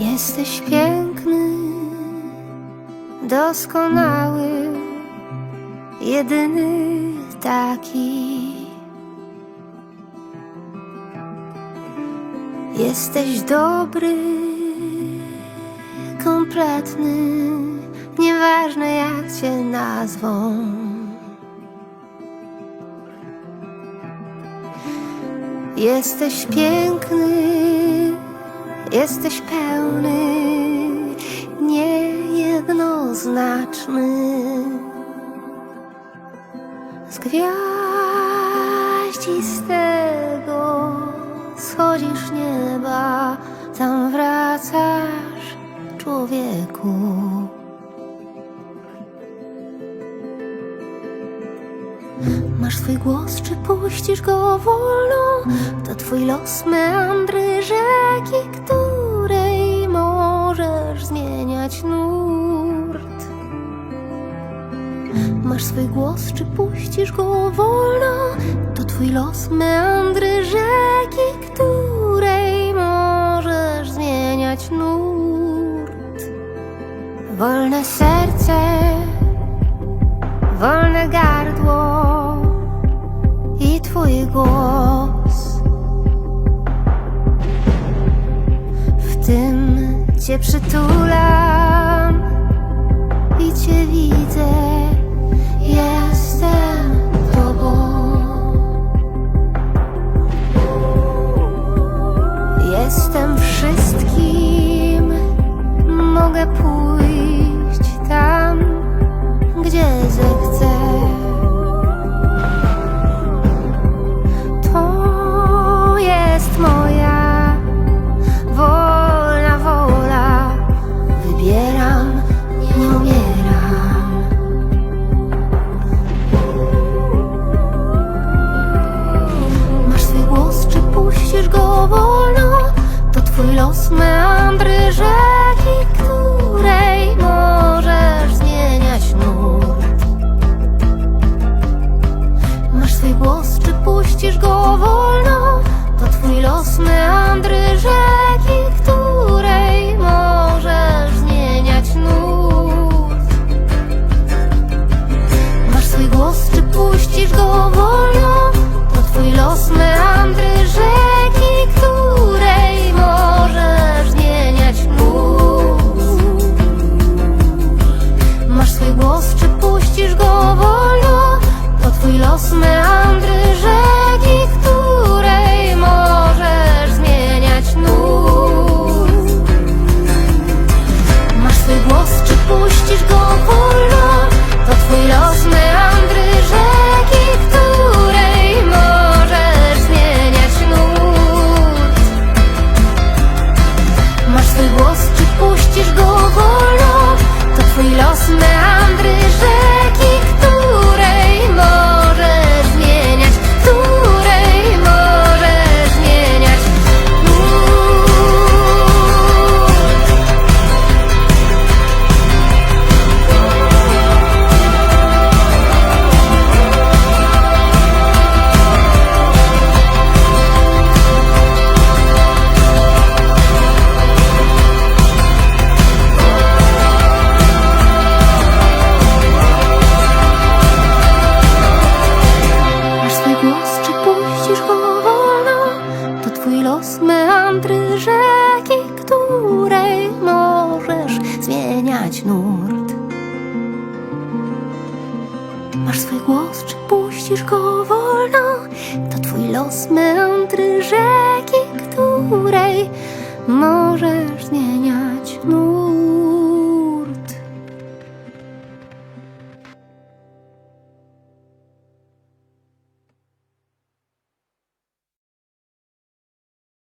Jesteś piękny, doskonały, jedyny taki. Jesteś dobry, kompletny, nieważne jak cię nazwą. Jesteś piękny, jesteś pełny, niejednoznaczny. Z gwiaździstego schodzisz nieba, tam wracasz, człowieku. Masz swój głos, czy puścisz go wolno? To twój los meandry rzeki, której swój głos, czy puścisz go wolno? To twój los meandry rzeki, której możesz zmieniać nurt. Wolne serce, wolne gardło i twój głos. W tym cię przytulam i cię widzę. Twój los go wolno? To twój los meandry rzeki, której możesz zmieniać.